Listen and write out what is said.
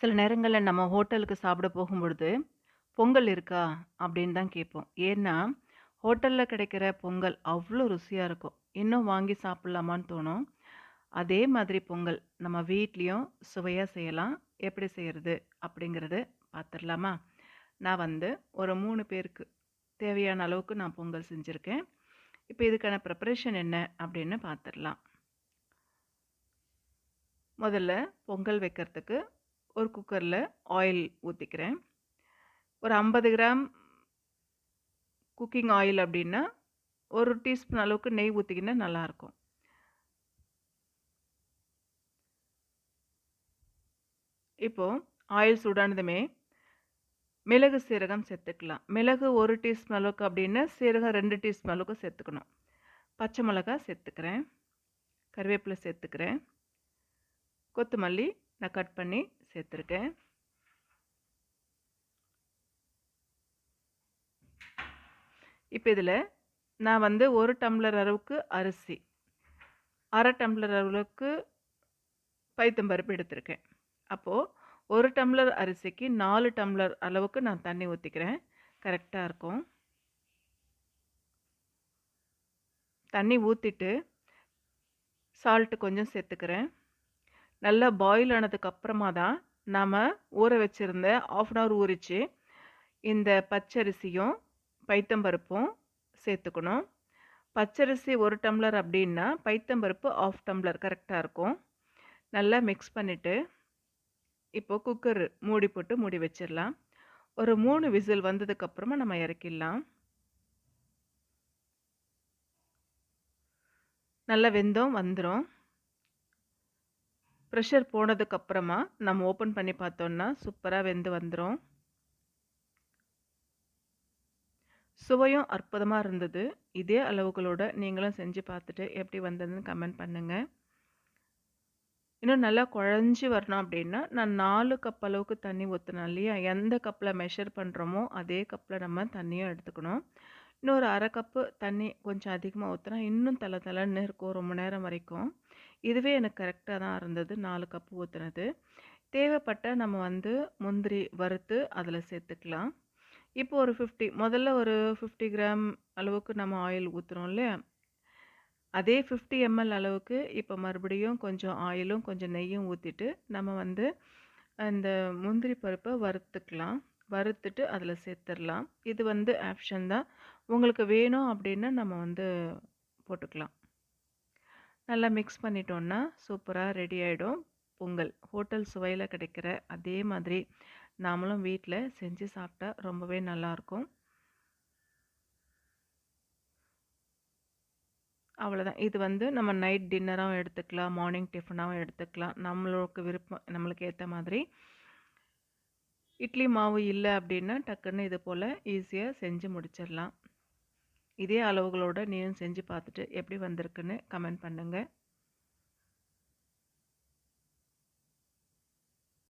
சில நேரங்களில் நம்ம ஹோட்டலுக்கு சாப்பிட போகும்பொழுது, "பொங்கல் இருக்கா?" அப்படின்னு தான் கேட்போம். ஏன்னா, ஹோட்டலில் கிடைக்கிற பொங்கல் அவ்வளோ ருசியாக இருக்கும். இன்னும் வாங்கி சாப்பிட்லாமான்னு தோணும். அதே மாதிரி பொங்கல் நம்ம வீட்லேயும் சுவையாக செய்யலாம். எப்படி செய்கிறது அப்படிங்கிறது பார்த்துடலாமா நான் வந்து ஒரு மூணு பேருக்கு தேவையான அளவுக்கு நான் பொங்கல் செஞ்சுருக்கேன் இப்போ இதுக்கான ப்ரிப்பரேஷன் என்ன அப்படின்னு பார்த்துடலாம் முதல்ல பொங்கல் வைக்கிறதுக்கு ஒரு குக்கரில் ஆயில் ஊற்றிக்கிறேன் ஒரு 50 கிராம் குக்கிங் ஆயில் அப்படின்னா, ஒரு டீஸ்பூன் அளவுக்கு நெய் ஊற்றிக்கினா நல்லாயிருக்கும் இப்போ ஆயில் சூடானதுமே, மிளகு, சீரகம் சேர்த்துக்கலாம். மிளகு ஒரு டீஸ்பூன் அளவுக்கு அப்படின்னா, சீரகம் ரெண்டு டீஸ்பூன் அளவுக்கு சேர்த்துக்கணும். பச்சை மிளகா சேர்த்துக்கிறேன். கருவேப்பிலை சேர்த்துக்கிறேன். கொத்தமல்லி நான் கட் பண்ணி சேர்த்துருக்கேன். இப்போ இதில் நான் வந்து ஒரு டம்ளர் அளவுக்கு அரிசி, அரை டம்ளர் அளவுக்கு பைத்தம்பருப்பு எடுத்திருக்கேன். அப்போது ஒரு டம்ளர் அரிசிக்கு நாலு டம்ளர் அளவுக்கு நான் தண்ணி ஊற்றிக்கிறேன் கரெக்டாக இருக்கும். தண்ணி ஊற்றிட்டு சால்ட்டு கொஞ்சம் சேர்த்துக்கிறேன். நல்லா பாயில் ஆனதுக்கு அப்புறமா தான் நாம் ஊற வச்சுருந்த ஆஃப் அன் ஹவர் ஊறிச்சு, இந்த பச்சரிசியும், பைத்தம்பருப்பும் சேர்த்துக்கணும். பச்சரிசி ஒரு டம்ளர் அப்படின்னா, பைத்தம்பருப்பு 1/2 டம்ளர் கரெக்டாக இருக்கும். நல்லா மிக்ஸ் பண்ணிவிட்டு இப்போது குக்கர் மூடி போட்டு மூடி வச்சிடலாம் ஒரு மூணு விசில் வந்ததுக்கப்புறமா நம்ம இறக்கிடலாம். நல்லா வெந்தம் வந்துடும் ப்ரெஷர் போனதுக்கப்புறமா நம்ம ஓப்பன் பண்ணி பார்த்தோம்னா, சூப்பராக வெந்து வந்துடும் சுவையும் அற்புதமாக இருந்தது. இதே அளவுகளோட நீங்களும் செஞ்சு பார்த்துட்டு எப்படி வந்ததுன்னு கமெண்ட் பண்ணுங்கள் இன்னும் நல்லா குழஞ்சி வரணும் அப்படின்னா, நான் நாலு கப் அளவுக்கு தண்ணி ஊற்றினேன் இல்லையா? எந்த கப்பில் மெஷர் பண்ணுறோமோ அதே கப்பில் நம்ம தண்ணியும் எடுத்துக்கணும். இன்னும் ஒரு 1/2 கப்பு தண்ணி கொஞ்சம் அதிகமாக ஊற்றினா இன்னும் தலை தலைன்னு இருக்கும் ரொம்ப நேரம் வரைக்கும். இதுவே எனக்கு கரெக்டாக தான் இருந்தது நாலு கப்பு ஊற்றுனது தேவைப்பட்ட நம்ம வந்து முந்திரி வறுத்து அதில் சேர்த்துக்கலாம். இப்போ ஒரு 50 முதல்ல ஒரு 50 கிராம் அளவுக்கு நம்ம ஆயில் ஊற்றுறோம் இல்லையா? அதே 50 எம்எல் அளவுக்கு இப்போ மறுபடியும் கொஞ்சம் ஆயிலும், கொஞ்சம் நெய்யும் ஊற்றிட்டு நம்ம வந்து அந்த முந்திரி பருப்பை வறுத்துக்கலாம். வறுத்துட்டு அதில் சேர்த்துடலாம் இது வந்து ஆப்ஷன் தான். உங்களுக்கு வேணும் அப்படின்னா நம்ம வந்து போட்டுக்கலாம். நல்லா மிக்ஸ் பண்ணிட்டோம்னா, சூப்பராக ரெடி ஆகிடும் பொங்கல். ஹோட்டல் சுவையில் கிடைக்கிற அதே மாதிரி நாமளும் வீட்டில் செஞ்சு சாப்பிட்டா ரொம்பவே நல்லாயிருக்கும் அவ்வளோதான். இது வந்து நம்ம நைட் டின்னராகவும் எடுத்துக்கலாம், மார்னிங் டிஃபனாகவும் எடுத்துக்கலாம். நம்மளுக்கு விருப்பம் நம்மளுக்கு ஏற்ற மாதிரி. இட்லி மாவு இல்லை அப்படின்னா, டக்குன்னு இது போல் ஈஸியாக செஞ்சு முடிச்சிடலாம் இதே அளவுகளோட நீயும் செஞ்சு பார்த்துட்டு எப்படி வந்திருக்குன்னு கமெண்ட் பண்ணுங்கள்